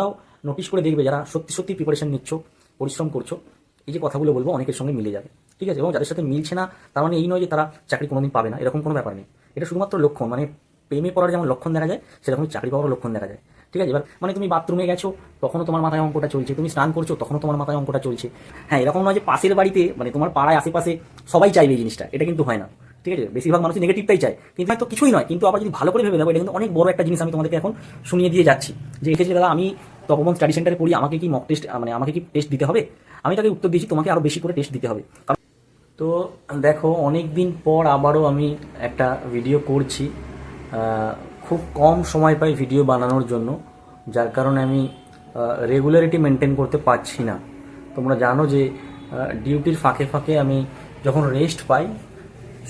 তাও নোটিশ করে দেখবে যারা সত্যি সত্যি প্রিপারেশন নিচ্ছ, পরিশ্রম করছ, এই যে কথাগুলো বলব অনেকের সঙ্গে মিলে যাবে, ঠিক আছে? এবং যাদের সাথে মিলছে না, তার মানে এই নয় যে তারা চাকরি কোনোদিন পাবে না, এরকম কোনো ব্যাপার নেই। এটা শুধুমাত্র লক্ষণ মানে প্রেমে পড়ার যেমন লক্ষণ দেখা যায়, সেরকমই চাকরি পাওয়ারও লক্ষণ দেখা যায়, ঠিক আছে? এবার মানে তুমি বাথরুমে গেছো, তখনও তোমার মাথায় অঙ্কটা চলছে, তুমি স্নান করছ, তখনও তোমার মাথায় অঙ্কটা চলছে। হ্যাঁ এরকম নয় যে পাশের বাড়িতে মানে তোমার পাড়ায় আশেপাশে সবাই চাইবে এই জিনিসটা, এটা কিন্তু হয় না, ঠিক আছে? বেশিরভাগ মানুষ নেগেটিভটাই চায়, কিন্তু হয়তো কিছুই নয়, কিন্তু আবার যদি ভালো করে ভেবে দেখো, এটা কিন্তু অনেক বড় একটা জিনিস আমি তোমাদেরকে এখন শুনিয়ে দিয়ে যাচ্ছি, যে এসেছে, দাদা, আমি তপবন স্টাডি সেন্টারে পড়ি আমাকে কি মক টেস্ট মানে আমাকে কি টেস্ট দিতে হবে? আমি তাকে উত্তর দিয়েছি, তোমাকে আরও বেশি করে টেস্ট দিতে হবে। তো দেখো অনেক দিন পর আবারও আমি একটা ভিডিও করছি। খুব কম সময় পাই ভিডিও বানানোর জন্য, যার কারণে আমি রেগুলারিটি মেনটেন করতে পারছি না। তোমরা জানো যে ডিউটির ফাঁকে ফাঁকে আমি যখন রেস্ট পাই,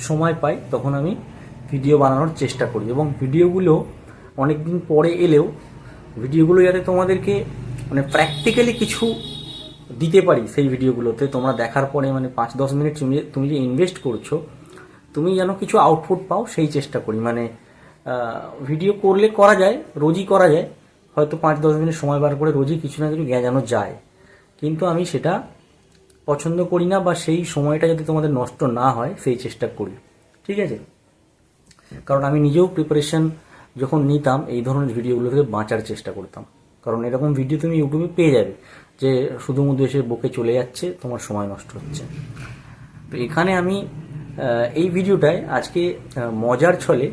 সময় পাই, তখন আমি ভিডিও বানানোর চেষ্টা করি। এবং ভিডিওগুলো অনেক দিন পরে এলেও ভিডিওগুলো যাতে তোমাদেরকে মানে প্র্যাকটিক্যালি কিছু দিতে পারি সেই ভিডিওগুলোতে, তোমরা দেখার পরে মানে পাঁচ দশ মিনিট তুমি তুমি যে ইনভেস্ট করছ, তুমি যেন কিছু আউটপুট পাও সেই চেষ্টা করি। মানে ভিডিও করলে করা যায়, রোজই করা যায়, হয়তো পাঁচ দশ মিনিট সময় বার করে রোজই কিছু না কিছু জ্ঞানো যায়। কিন্তু আমি সেটা পছন্দ করি না বা সেই সময়টা যাতে তোমাদের নষ্ট না হয়, সেই চেষ্টা করি। ঠিক আছে? কারণ আমি নিজেও প্রিপারেশন যখন নিতাম, এই ধরনের ভিডিওগুলো থেকে বাঁচার চেষ্টা করতাম। কারণ এরকম ভিডিও তুমি ইউটিউবে পেয়ে যাবে যে শুধু মধু এসে বকে চলে যাচ্ছে, তোমার সময় নষ্ট হচ্ছে। তো এখানে আমি এই ভিডিওটায় আজকে মজার ছলে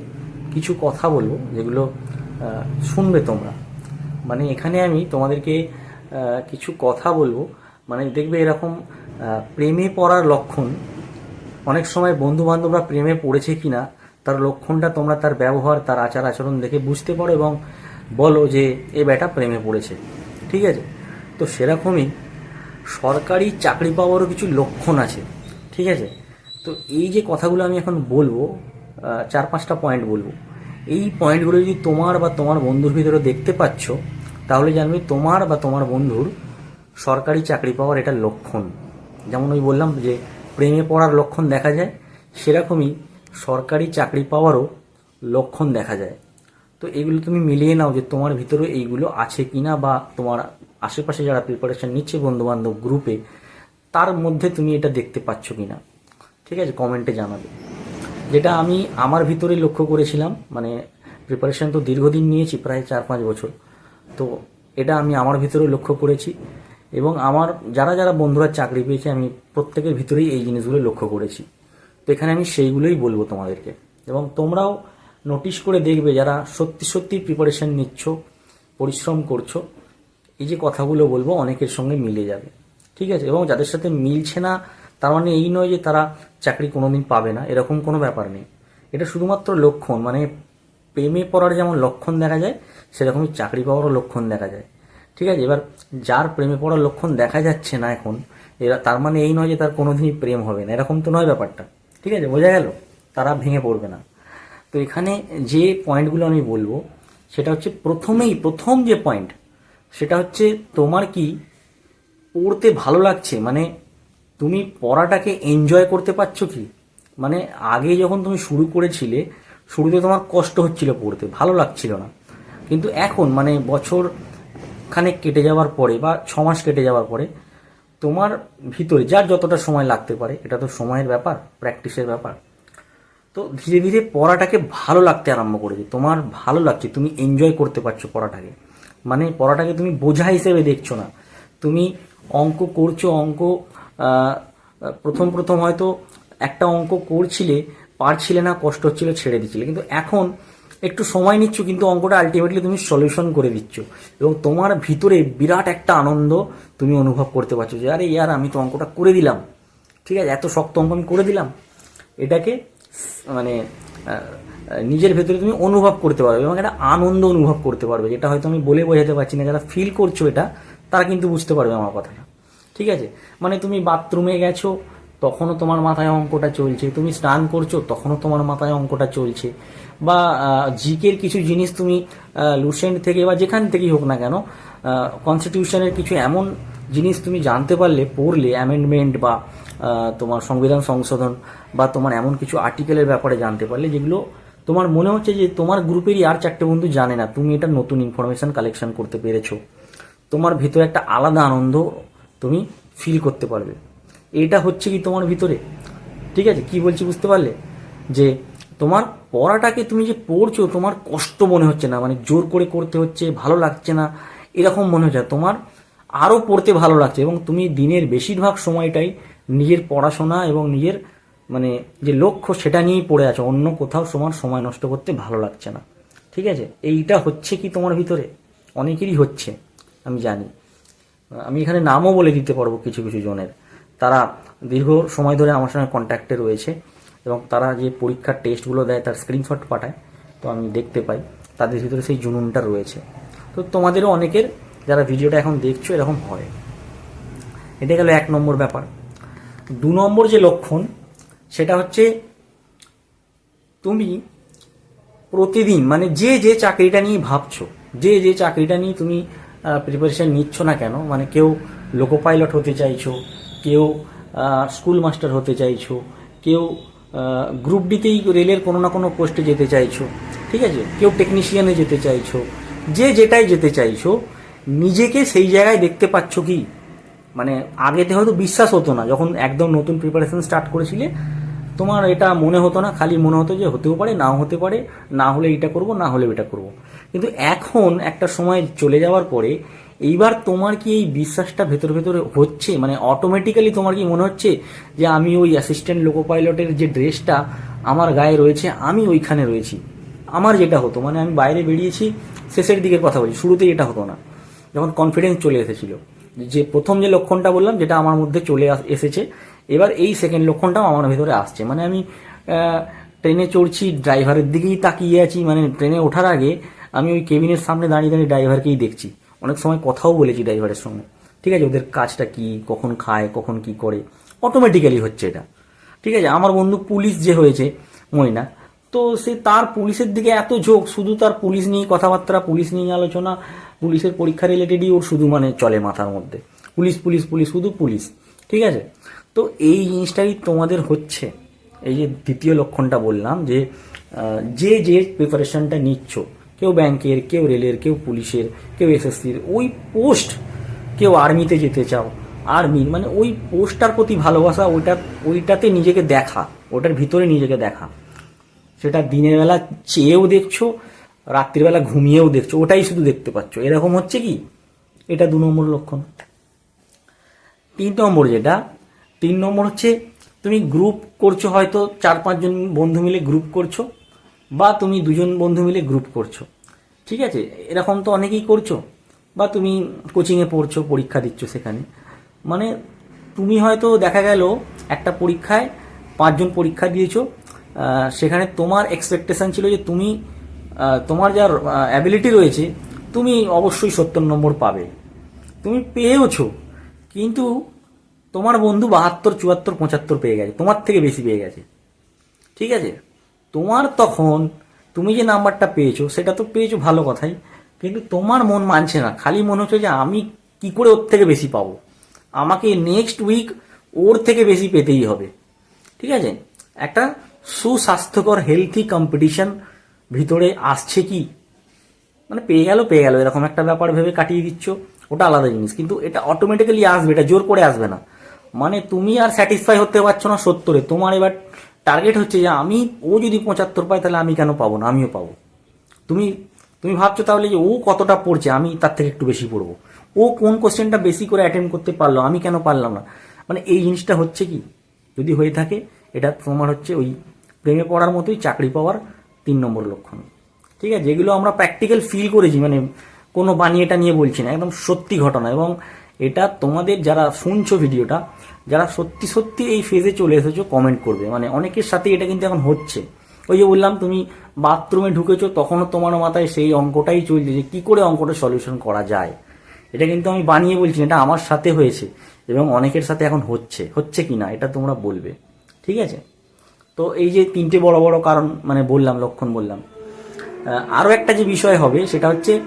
কিছু কথা বলব, যেগুলো শুনবে তোমরা। মানে এখানে আমি তোমাদেরকে কিছু কথা বলব। মানে দেখবে এরকম প্রেমে পড়ার লক্ষণ অনেক সময় বন্ধু বান্ধবরা প্রেমে পড়েছে কিনা তার লক্ষণটা, তোমরা তার ব্যবহার, তার আচার আচরণ দেখে বুঝতে পারো এবং বলো যে এ বেটা প্রেমে পড়েছে। ঠিক আছে? তো সেরকমই সরকারি চাকরি পাওয়ারও কিছু লক্ষণ আছে। ঠিক আছে? তো এই যে কথাগুলো আমি এখন বলব চার পাঁচটা পয়েন্ট বলব। এই পয়েন্টগুলো যদি তোমার বা তোমার বন্ধুর ভিতরে দেখতে পাচ্ছ, তাহলে জানবে তোমার বা তোমার বন্ধুর সরকারি চাকরি পাওয়ার এটা লক্ষণ। যেমন ওই বললাম যে প্রেমে পড়ার লক্ষণ দেখা যায়, সেরকমই সরকারি চাকরি পাওয়ারও লক্ষণ দেখা যায়। তো এগুলো তুমি মিলিয়ে নাও যে তোমার ভিতরে এইগুলো আছে কি না বা তোমার আশেপাশে যারা প্রিপারেশন নিচ্ছে বন্ধু বান্ধব গ্রুপে তার মধ্যে তুমি এটা দেখতে পাচ্ছ কি না ঠিক আছে? কমেন্টে জানাবে। যেটা আমি আমার ভিতরে লক্ষ্য করেছিলাম মানে প্রিপারেশন তো দীর্ঘদিন নিয়েছি, প্রায় চার পাঁচ বছর। তো এটা আমি আমার ভিতরে লক্ষ্য করেছি এবং আমার যারা যারা বন্ধুরা চাকরি পেয়েছে, আমি প্রত্যেকের ভিতরেই এই জিনিসগুলো লক্ষ্য করেছি। তো এখানে আমি সেইগুলোই বলব তোমাদেরকে। এবং তোমরাও নোটিশ করে দেখবে যারা সত্যি সত্যি প্রিপারেশান নিচ্ছ, পরিশ্রম করছ, এই যে কথাগুলো বলব অনেকের সঙ্গে মিলে যাবে। ঠিক আছে? এবং যাদের সাথে মিলছে না, তার মানে এই নয় যে তারা চাকরি কোনোদিন পাবে না, এরকম কোনো ব্যাপার নেই। এটা শুধুমাত্র লক্ষণ মানে প্রেমে পড়ার যেমন লক্ষণ দেখা যায়, সেরকমই চাকরি পাওয়ারও লক্ষণ দেখা যায়। ঠিক আছে? এবার যার প্রেমে পড়ার লক্ষণ দেখা যাচ্ছে না এখন, এরা, তার মানে এই নয় যে তার কোনোদিনই প্রেম হবে না, এরকম তো নয় ব্যাপারটা। ঠিক আছে? বোঝা গেল? তারা ভেঙে পড়বে না। তো এখানে যে পয়েন্টগুলো আমি বলব, সেটা হচ্ছে প্রথমেই, প্রথম যে পয়েন্ট সেটা হচ্ছে তোমার কি পড়তে ভালো লাগছে? মানে তুমি পড়াটাকে এনজয় করতে পারছ কি? মানে আগে যখন তুমি শুরু করেছিলে, শুরুতে তোমার কষ্ট হচ্ছিল পড়তে, ভালো লাগছিল না। কিন্তু এখন মানে বছর খানেক কেটে যাওয়ার পরে বা ছ মাস কেটে যাওয়ার পরে তোমার ভিতরে যার যতটা সময় লাগতে পারে, এটা তো সময়ের ব্যাপার প্র্যাকটিসের ব্যাপার। তো ধীরে ধীরে পড়াটাকে ভালো লাগতে আরম্ভ করেছে তোমার ভালো লাগছে, তুমি এনজয় করতে পারছ পড়াটাকে। মানে পড়াটাকে তুমি বোঝা হিসেবে দেখছ না। তুমি অঙ্ক করছ, অঙ্ক প্রথম প্রথম হয়তো একটা অঙ্ক করছিলে, পারছিলে না, কষ্ট হচ্ছিল, ছেড়ে দিচ্ছিলে। কিন্তু এখন একটু সময় নিচ্ছ, কিন্তু অঙ্কটা আলটিমেটলি তুমি সলিউশন করে দিচ্ছ। এবং তোমার ভিতরে বিরাট একটা আনন্দ তুমি অনুভব করতে পারছ যে, আরে ইয়ার, আমি তো অঙ্কটা করে দিলাম। ঠিক আছে, এত শক্ত অঙ্ক আমি করে দিলাম। এটাকে মানে নিজের ভেতরে তুমি অনুভব করতে পারবে এবং একটা আনন্দ অনুভব করতে পারবে, যেটা হয়তো আমি বলে বোঝাতে পারছি না, যারা ফিল করছ এটা, তারা কিন্তু বুঝতে পারবে আমার কথাটা। ঠিক আছে? মানে তুমি বাথরুমে গেছো তখনও তোমার মাথায় অঙ্কটা চলছে। তুমি স্নান করছ, তখনও তোমার মাথায় অঙ্কটা চলছে। বা জিকের কিছু জিনিস তুমি লুসেন্ট থেকে বা যেখান থেকেই হোক না কেন কনস্টিটিউশনের কিছু এমন জিনিস তুমি জানতে পারলে, পড়লে অ্যামেন্ডমেন্ট বা তোমার সংবিধান সংশোধন বা তোমার এমন কিছু আর্টিকেলের ব্যাপারে জানতে পারলে, যেগুলো তোমার মনে হচ্ছে যে তোমার গ্রুপেরই আর চারটে বন্ধু জানে না, তুমি এটা নতুন ইনফরমেশন কালেকশন করতে পেরেছ। তোমার ভিতরে একটা আলাদা আনন্দ তুমি ফিল করতে পারবে। এটা হচ্ছে কি তোমার ভিতরে? ঠিক আছে? কি বলছি বুঝতে পারলে? যে তোমার পড়াটাকে তুমি যে পড়ছো, তোমার কষ্ট মনে হচ্ছে না। মানে জোর করে করতে হচ্ছে, ভালো লাগছে না, এরকম মনে হচ্ছে তোমার আরও পড়তে ভালো লাগছে এবং তুমি দিনের বেশিরভাগ সময়টাই নিজের পড়াশোনা এবং নিজের মানে যে লক্ষ্য সেটা নিয়েই পড়ে আছো। অন্য কোথাও তোমার সময় নষ্ট করতে ভালো লাগছে না। ঠিক আছে? এইটা হচ্ছে কি তোমার ভিতরে? অনেকেরই হচ্ছে, আমি জানি। আমি এখানে নামও বলে দিতে পারব কিছু কিছু জনের। তারা দীর্ঘ সময় ধরে আমার সঙ্গে কন্ট্যাক্টে রয়েছে এবং তারা যে পরীক্ষার টেস্টগুলো দেয়, তার স্ক্রিনশট পাঠায়, তো আমি দেখতে পাই। তাদের ভিতরে সেই জুনুনটা রয়েছে। তো তোমাদেরও অনেকের যারা ভিডিওটা এখন দেখছ, এরকম হয়। এটা গেল এক নম্বর ব্যাপার। দু নম্বর যে লক্ষণ, সেটা হচ্ছে তুমি প্রতিদিন মানে যে যে চাকরিটা নিয়ে ভাবছ, যে যে চাকরিটা নিয়ে তুমি প্রিপারেশন নিচ্ছ না কেন মানে কেউ লোকো পাইলট হতে চাইছো কেউ স্কুল মাস্টার হতে চাইছো, কেউ গ্রুপ ডিতেই রেলের কোনো না কোনো পোস্টে যেতে চাইছো, ঠিক আছে? কেউ টেকনিশিয়ানে যেতে চাইছো, যে যেটাই যেতে চাইছো, নিজেকে সেই জায়গায় দেখতে পাচ্ছ কি? মানে আগেতে হয়তো বিশ্বাস হতো না, যখন একদম নতুন প্রিপারেশন স্টার্ট করেছিলে, তোমার এটা মনে হতো না, খালি মনে হতো যে হতেও পারে, নাও হতে পারে, না হলে এটা করব, না হলে এটা করব। কিন্তু এখন একটা সময় চলে যাওয়ার পরে এইবার তোমার কি এই বিশ্বাসটা ভেতর ভেতরে হচ্ছে? মানে অটোমেটিক্যালি তোমার কি মনে হচ্ছে যে আমি ওই অ্যাসিস্ট্যান্ট লোকো পাইলটের যে ড্রেসটা আমার গায়ে রয়েছে, আমি ওইখানে রয়েছি। আমার যেটা হতো মানে আমি বাইরে বেরিয়েছি, শেষের দিকের কথা বলছি, শুরুতেই এটা হতো না। যখন কনফিডেন্স চলে এসেছিল। যে প্রথম যে লক্ষণটা বললাম, যেটা আমার মধ্যে চলে এসেছে, এবার এই সেকেন্ড লক্ষণটাও আমার ভেতরে আসছে। মানে আমি ট্রেনে চড়ছি ড্রাইভারের দিকেই তাকিয়ে আছি মানে ট্রেনে ওঠার আগে আমি ওই কেবিনের সামনে দাঁড়িয়ে দাঁড়িয়ে ড্রাইভারকেই দেখছি। অনেক সময় কথাও বলেছি ড্রাইভারের সঙ্গে। ঠিক আছে? ওদের কাজটা কি? কখন খায়? কখন কি করে? অটোমেটিক্যালি হচ্ছে এটা। ঠিক আছে? আমার বন্ধু পুলিশ যে হয়েছে, ময়না, তো সে তার পুলিশের দিকে এত ঝোঁক। শুধু তার পুলিশ নিয়ে কথাবার্তা, পুলিশ নিয়ে আলোচনা, পুলিশের পরীক্ষা রিলেটেডই ওর শুধু মানে চলে মাথার মধ্যে। পুলিশ পুলিশ পুলিশ, শুধু পুলিশ। ঠিক আছে? তো এই জিনিসটাই তোমাদের হচ্ছে। এই যে দ্বিতীয় লক্ষণটা বললাম যে যে যে প্রিপারেশনটা নিচ্ছ কেউ ব্যাংকের, কেউ রেলের, কেউ পুলিশের, কেউ এসএসসির, ওই পোস্ট কেউ আর্মিতে যেতে চাও, আর্মি মানে ওই পোস্টটার প্রতি ভালোবাসা, ওইটা, ওইটাতে নিজেকে দেখা, ওটার ভিতরে নিজেকে দেখা। সেটা দিনের বেলা চেয়েও দেখছ রাত্রিবেলা ঘুমিয়েও দেখছ, ওটাই শুধু দেখতে পাচ্ছ। এরকম হচ্ছে কি? এটা দু নম্বর লক্ষণ। তিন নম্বর যেটা, তিন নম্বর হচ্ছে তুমি গ্রুপ করছ, হয়তো চার পাঁচজন বন্ধু মিলে গ্রুপ করছ বা তুমি দুজন বন্ধু মিলে গ্রুপ করছ। ঠিক আছে? এরকম তো অনেকেই করছ। বা তুমি কোচিংয়ে পড়ছো, পরীক্ষা দিচ্ছ সেখানে। মানে তুমি হয়তো দেখা গেল একটা পরীক্ষায় পাঁচজন পরীক্ষা দিয়েছ সেখানে তোমার এক্সপেকটেশন ছিল যে তুমি তোমার যার অ্যাবিলিটি রয়েছে, তুমি অবশ্যই সত্তর নম্বর পাবে। তুমি পেয়েওছো, কিন্তু তোমার বন্ধু বাহাত্তর, চুয়াত্তর, পঁচাত্তর পেয়ে গেছে, তোমার থেকে বেশি পেয়ে গেছে। ঠিক আছে? তোমার তখন তুমি যে নাম্বারটা পেয়েছ, সেটা তো পেয়েছ ভালো কথাই, কিন্তু তোমার মন মানছে না। খালি মনে হচ্ছে যে আমি কি করে ওর থেকে বেশি পাবো? আমাকে নেক্সট উইক ওর থেকে বেশি পেতেই হবে। ঠিক আছে? একটা সুস্বাস্থ্যকর হেলথি কম্পিটিশন ভিতরে আসছে কি? মানে পেয়ে গেল পেয়ে গেল। এরকম একটা ব্যাপার ভেবে কাটিয়ে দিচ্ছ, ওটা আলাদা জিনিস। কিন্তু এটা অটোমেটিক্যালি আসবে, এটা জোর করে আসবে না। মানে তুমি আর স্যাটিসফাই হতে পারছ না সত্তরে। তোমার এবার টার্গেট হচ্ছে যে আমি, ও যদি পঁচাত্তর পায় তাহলে আমি কেন পাবো না? আমিও পাবো। তুমি তুমি ভাবছ তাহলে যে ও কতটা পড়ছে, আমি তার থেকে একটু বেশি পড়ব। ও কোন কোশ্চেনটা বেশি করে অ্যাটেন্ড করতে পারল, আমি কেন পারলাম না? মানে এই জিনিসটা হচ্ছে কি? যদি হয়ে থাকে, এটা তোমার হচ্ছে ওই প্রেমে পড়ার মতোই চাকরি পাওয়ার তিন নম্বর লক্ষণ। ঠিক আছে? যেগুলো আমরা প্র্যাকটিক্যাল ফিল করেছি মানে কোনো বানিয়েটা নিয়ে বলছি না, একদম সত্যি ঘটনা। এবং এটা তোমাদের যারা শুনছো ভিডিওটা যারা সত্যি সত্যি এই ফেজে চলে এসেছ কমেন্ট করবে। মানে অনেকের সাথে এটা কিন্তু এখন হচ্ছে। ওই যে বললাম, তুমি বাথরুমে ঢুকেছো, তখনও তোমার মাথায় সেই অঙ্কটাই চলছে যে কী করে অঙ্কটা সলিউশন করা যায়। এটা কিন্তু আমি বানিয়ে বলছি এটা আমার সাথে হয়েছে এবং অনেকের সাথে এখন হচ্ছে। হচ্ছে কি না, এটা তোমরা বলবে। ঠিক আছে? তো এই যে তিনটে বড় বড় কারণ মানে বললাম, লক্ষণ বললাম। আরও একটা যে বিষয় হবে, সেটা হচ্ছে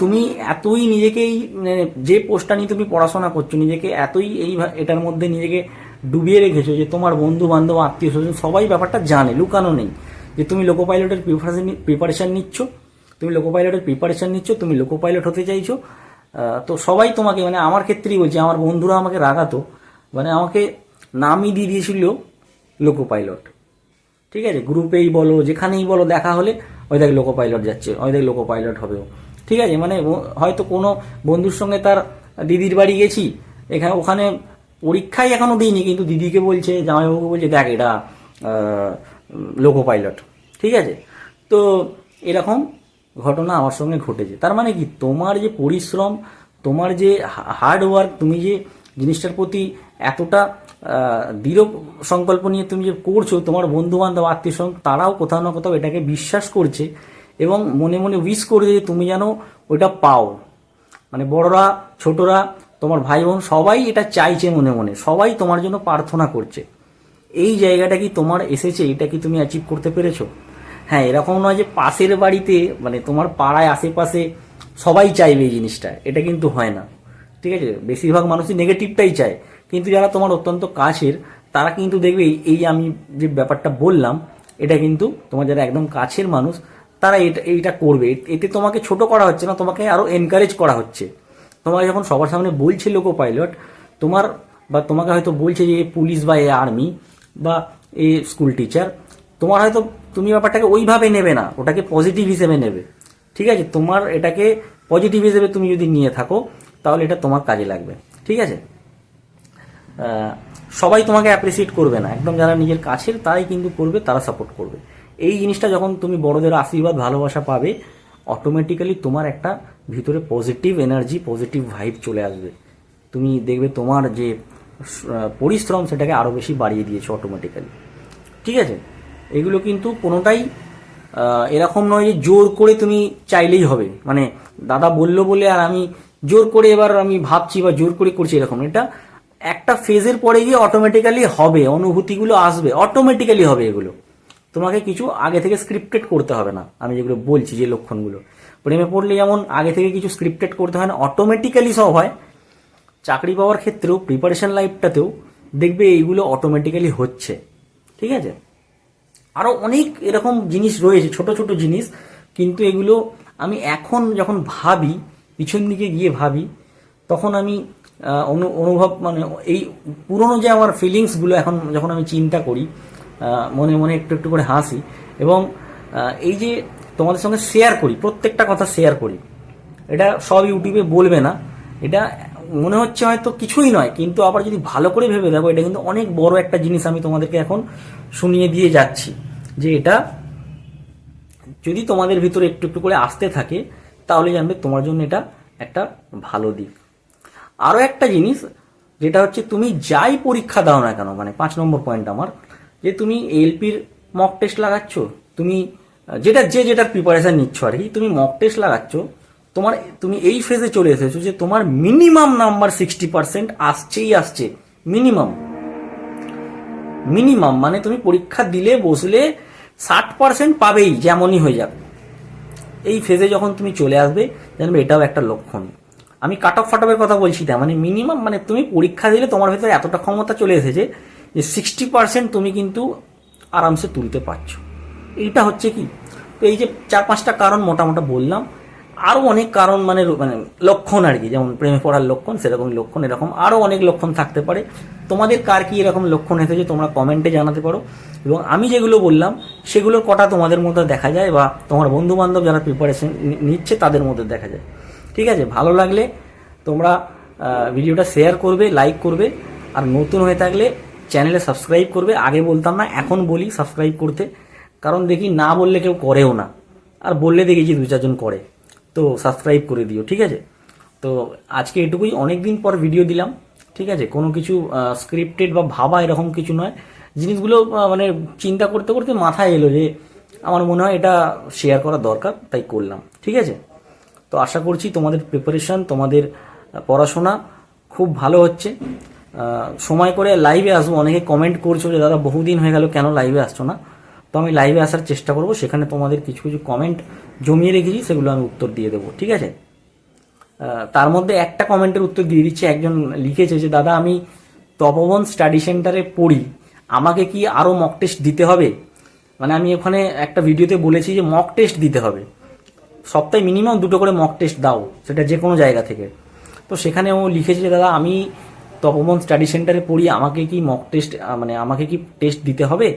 তুমি এতই নিজেকেই মানে যে পোস্টটা নিয়ে তুমি পড়াশোনা করছ, নিজেকে এতই এই এটার মধ্যে নিজেকে ডুবিয়ে রেখেছো যে তোমার বন্ধু বান্ধব আত্মীয় স্বজন সবাই ব্যাপারটা জানে, লুকানো নেই। যে তুমি লোকো পাইলটের প্রিপারেশন প্রিপারেশন নিচ্ছ, তুমি লোকো পাইলটের প্রিপারেশান নিচ্ছ, তুমি লোকো পাইলট হতে চাইছো তো সবাই তোমাকে মানে আমার ক্ষেত্রেই বলছি, আমার বন্ধুরা আমাকে রাগাতো মানে আমাকে নামই দিয়ে দিয়েছিল লোকো পাইলট ঠিক আছে? গ্রুপেই বলো, যেখানেই বলো, দেখা হলে, ওই দেখ লোকো পাইলট যাচ্ছে, ওই দেখ লোকো পাইলট হবে ও। ঠিক আছে? মানে হয়তো কোনো বন্ধুর সঙ্গে তার দিদির বাড়ি গেছি, এখানে ওখানে পরীক্ষাই এখনও দিইনি, কিন্তু দিদিকে বলছে, জামাইবাবুকে বলছে, দেখ, এটা লোকো পাইলট। ঠিক আছে? তো এরকম ঘটনা আমার সঙ্গে ঘটেছে। তার মানে কি? তোমার যে পরিশ্রম, তোমার যে হার্ড ওয়ার্ক তুমি যে জিনিসটার প্রতি এতটা দৃঢ় সংকল্প নিয়ে তুমি যে করছ, তোমার বন্ধু বান্ধব আত্মীয় স্বজন তারাও কোথাও না কোথাও এটাকে বিশ্বাস করছে। এবং মনে মনে উইশ করে যে তুমি যেন ওইটা পাও। মানে বড়রা, ছোটরা, তোমার ভাই বোন সবাই এটা চাইছে মনে মনে। সবাই তোমার জন্য প্রার্থনা করছে। এই জায়গাটা কি তোমার এসেছে? এটা কি তুমি অ্যাচিভ করতে পেরেছ? হ্যাঁ এরকম নয় যে পাশের বাড়িতে মানে তোমার পাড়ায়, আশেপাশে সবাই চাইবে এই জিনিসটা। এটা কিন্তু হয় না। ঠিক আছে? বেশিরভাগ মানুষই নেগেটিভটাই চায়। কিন্তু যারা তোমার অত্যন্ত কাছের, তারা কিন্তু দেখবে এই- আমি যে ব্যাপারটা বললাম, এটা কিন্তু তোমার যারা একদম কাছের মানুষ তারা এটা এইটা করবে। এতে তোমাকে ছোট করা হচ্ছে না, তোমাকে আরও এনকারেজ করা হচ্ছে। তোমাকে যখন সবার সামনে বলছে লোকো পাইলট তোমার বা তোমাকে হয়তো বলছে যে পুলিশ বা এ আর্মি বা এ স্কুল টিচার তোমার হয়তো তুমি ব্যাপারটাকে ওইভাবে নেবে না, ওটাকে পজিটিভ হিসেবে নেবে। ঠিক আছে? তোমার এটাকে পজিটিভ হিসেবে তুমি যদি নিয়ে থাকো, তাহলে এটা তোমার কাজে লাগবে। ঠিক আছে? সবাই তোমাকে অ্যাপ্রিসিয়েট করবে না। একদম যারা নিজের কাছের, তারাই কিন্তু করবে, তারা সাপোর্ট করবে। এই জিনিসটা যখন তুমি বড়দের আশীর্বাদ, ভালোবাসা পাবে অটোমেটিক্যালি তোমার একটা ভিতরে পজিটিভ এনার্জি পজিটিভ ভাইব চলে আসবে। তুমি দেখবে তোমার যে পরিশ্রম সেটাকে আরও বেশি বাড়িয়ে দিয়েছে অটোমেটিক্যালি ঠিক আছে? এগুলো কিন্তু কোনোটাই এরকম নয় যে জোর করে তুমি চাইলেই হবে। মানে দাদা বলল বলে আর আমি জোর করে এবার আমি ভাবছি বা জোর করে করছি এরকম এটা একটা ফেজের পরে গিয়ে অটোমেটিক্যালি হবে, অনুভূতিগুলো আসবে অটোমেটিক্যালি হবে এগুলো। তোমাকে কিছু আগে থেকে স্ক্রিপ্টেড করতে হবে না। আমি যেগুলো বলছি, যে লক্ষণগুলো। প্রেমে পড়লে যেমন আগে থেকে কিছু স্ক্রিপ্টেড করতে হয় না অটোমেটিক্যালি সব হয়। চাকরি পাওয়ার ক্ষেত্রেও প্রিপারেশন লাইফটাতেও দেখবে এইগুলো অটোমেটিক্যালি হচ্ছে। ঠিক আছে? আরও অনেক এরকম জিনিস রয়েছে, ছোট ছোট জিনিস, কিন্তু এগুলো আমি এখন যখন ভাবি, পিছন দিকে গিয়ে ভাবি, তখন আমি অনু- অনুভব মানে এই পুরনো যে আমার ফিলিংসগুলো এখন যখন আমি চিন্তা করি মনে মনে একটু একটু করে হাসি এবং এই যে তোমাদের সঙ্গে শেয়ার করি, প্রত্যেকটা কথা শেয়ার করি, এটা সব ইউটিউবে বলবে না। এটা মনে হচ্ছে হয়তো কিছুই নয়, কিন্তু আবার যদি ভালো করে ভেবে দেখো, এটা কিন্তু অনেক বড় একটা জিনিস আমি তোমাদেরকে এখন শুনিয়ে দিয়ে যাচ্ছি, যে এটা যদি তোমাদের ভিতরে একটু একটু করে আসতে থাকে, তাহলে জানবে তোমার জন্য এটা একটা ভালো দিক। আরও একটা জিনিস, যেটা হচ্ছে তুমি যাই পরীক্ষা দাও না কেন মানে পাঁচ নম্বর পয়েন্ট আমার যে তুমি এলপির মক টেস্ট লাগাচ্ছ, তুমি, যেটা, যে যেটার প্রিপারেশন নিচ্ছ আর কি, তুমি মক টেস্ট লাগাচ্ছ, তোমার, তুমি এই ফেজে চলে এসেছ যে তোমার মিনিমাম নাম্বার সিক্সটি পার্সেন্ট আসছেই আসছে মিনিমাম মিনিমাম মানে তুমি পরীক্ষা দিলে, বসলে ষাট পার্সেন্ট পাবেই, যেমনই হয়ে যাবে এই ফেজে যখন তুমি চলে আসবে, জানবে এটাও একটা লক্ষণ। আমি কাট অফ ফাটপের কথা বলছি না মানে মিনিমাম মানে তুমি পরীক্ষা দিলে তোমার ভেতরে এতটা ক্ষমতা চলে এসেছে যে সিক্সটি পার্সেন্ট তুমি কিন্তু আরামসে তুলতে পারছ। এইটা হচ্ছে কি? তো এই যে চার পাঁচটা কারণ মোটামোটা বললাম আরও অনেক কারণ মানে মানে লক্ষণ আর কি, যেমন প্রেমে পড়ার লক্ষণ, সেরকম লক্ষণ, এরকম আরও অনেক লক্ষণ থাকতে পারে। তোমাদের কার কি এরকম লক্ষণ এসেছে তোমরা কমেন্টে জানাতে পারো। এবং আমি যেগুলো বললাম সেগুলোর কটা তোমাদের মধ্যে দেখা যায় বা তোমার বন্ধু বান্ধব যারা প্রিপারেশন নিচ্ছে তাদের মধ্যে দেখা যায়। ঠিক আছে? ভালো লাগলে তোমরা ভিডিওটা শেয়ার করবে লাইক করবে। আর নতুন হয়ে থাকলে চ্যানেলে সাবস্ক্রাইব করবে। আগে বলতাম না, এখন বলি সাবস্ক্রাইব করতে। কারণ দেখি না বললে কেউ করেও না। আর বললে দেখি যে দু চারজন করে। তো সাবস্ক্রাইব করে দিও, ঠিক আছে? তো আজকে এটুকুই। অনেক দিন পর ভিডিও দিলাম, ঠিক আছে? কোনো কিছু স্ক্রিপ্টেড বা ভাবা এরকম কিছু নয়। জিনিসগুলো মানে চিন্তা করতে করতে মাথায় এলো যে আমার মনে হয় এটা শেয়ার করা দরকার, তাই করলাম, ঠিক আছে? তো আশা করছি তোমাদের প্রিপারেশন তোমাদের পড়াশোনা খুব ভালো হচ্ছে। সময় করে লাইভে আসব। অনেকে কমেন্ট করছ যে, দাদা, বহুদিন হয়ে গেল, কেন লাইভে আসছো না? তো আমি লাইভে আসার চেষ্টা করব। সেখানে তোমাদের কিছু কিছু কমেন্ট জমিয়ে রেখেছি, সেগুলো আমি উত্তর দিয়ে দেবো, ঠিক আছে? তার মধ্যে একটা কমেন্টের উত্তর দিয়ে দিচ্ছে। একজন লিখেছে যে, দাদা, আমি তপবন স্টাডি সেন্টারে পড়ি। আমাকে কি আরও মক টেস্ট দিতে হবে? মানে আমি ওখানে একটা ভিডিওতে বলেছি যে মক টেস্ট দিতে হবে। সপ্তাহে মিনিমাম দুটো করে মক টেস্ট দাও, সেটা যে কোনো জায়গা থেকে। তো সেখানে ও লিখেছে দাদা, আমি তপবন স্টাডি সেন্টারে পড়ি আমাকে কি মক টেস্ট মানে আমাকে কি টেস্ট দিতে হবে?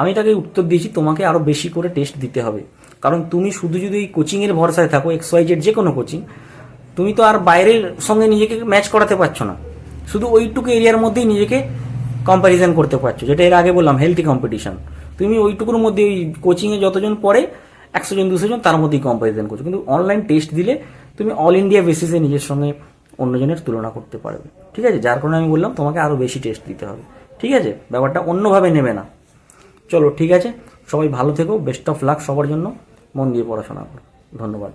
আমি তাকে উত্তর দিয়েছি, তোমাকে আরও বেশি করে টেস্ট দিতে হবে। কারণ তুমি শুধু যদি এই কোচিংয়ের ভরসায় থাকো এক্স ওয়াই জেড যে কোনো কোচিং তুমি তো আর বাইরের সঙ্গে নিজেকে ম্যাচ করাতে পারছ না। শুধু ওইটুকু এরিয়ার মধ্যেই নিজেকে কম্প্যারিজন করতে পারছ, যেটা এর আগে বললাম হেলথি কম্পিটিশন তুমি ওইটুকুর মধ্যে ওই কোচিংয়ে যতজন পড়ে, একশো জন, দুশো জন, তার মধ্যেই কম্প্যারিজন করছ। কিন্তু অনলাইন টেস্ট দিলে তুমি অল ইন্ডিয়া বেসিসে নিজের সঙ্গে অন্যজনের তুলনা করতে পারবে। ঠিক আছে? যার কারণে আমি বললাম, তোমাকে আরও বেশি টেস্ট দিতে হবে। ঠিক আছে? ব্যাপারটা অন্যভাবে নেবে না। চলো, ঠিক আছে? সবাই ভালো থেকো। বেস্ট অফ লাক সবার জন্য। মন দিয়ে পড়াশোনা করো। ধন্যবাদ।